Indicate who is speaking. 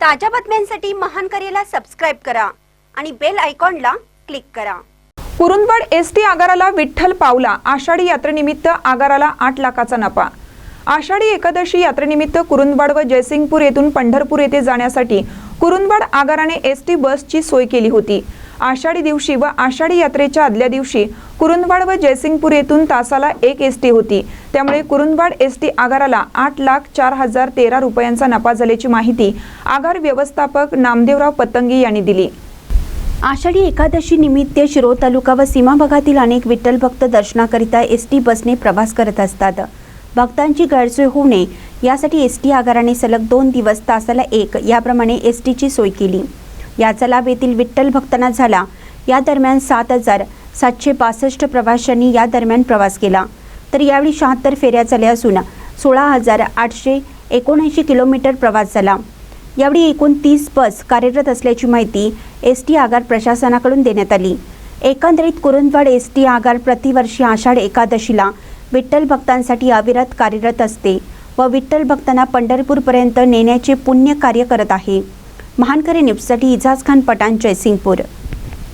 Speaker 1: ताज्या बातम्यांसाठी महान करेला सबस्क्राईब करा आणि बेल आयकॉनला क्लिक करा.
Speaker 2: कुरुंदवड एस टी आगाराला विठ्ठल पावला आषाढी यात्रेनिमित्त आगाराला आठ लाखाचा नफा. आषाढी एकादशी यात्रेनिमित्त कुरुंदवाड व जयसिंगपूर येथून पंढरपूर येथे जाण्यासाठी कुरुंदवाड आगाराने एस टी बसची सोय केली होती. आषाढी दिवशी व आषाढी यात्रेच्या आदल्या दिवशी कुरुंदवाड व जयसिंगपूर येथून तासाला एक एस टी होती. त्यामुळे कुरुंदवाड एस टी आगाराला आठ लाख चार हजार तेरा रुपयांचा नफा झाल्याची माहिती आगार व्यवस्थापक नामदेवराव पतंगी यांनी दिली.
Speaker 1: आषाढी एकादशी निमित्त शिरो तालुका व सीमा भागातील अनेक विठ्ठल भक्त दर्शनाकरिता एस टी बसने प्रवास करत असतात. भक्तांची गैरसोय होऊ नये यासाठी एस टी आगाराने सलग दोन दिवस तासाला एक याप्रमाणे एस टीची सोय केली. याचा लाभ येथील विठ्ठल भक्तांना झाला. या दरम्यान सात हजार सातशे पासष्ट प्रवाशांनी या दरम्यान प्रवास केला. तर यावेळी शहात्तर फेऱ्या झाल्या असून सोळा हजार आठशे एकोणऐंशी किलोमीटर प्रवास झाला. यावेळी एकूण तीस बस कार्यरत असल्याची माहिती एस टी आगार प्रशासनाकडून देण्यात आली. एकंदरीत कुरुंदवाड एस टी आगार प्रतिवर्षी आषाढ एकादशीला विठ्ठल भक्तांसाठी अविरत कार्यरत असते व विठ्ठल भक्तांना पंढरपूरपर्यंत नेण्याचे पुण्य कार्य करत आहे. महानकरी न्यूजसाठी इजाज खान पठाण जयसिंगपूर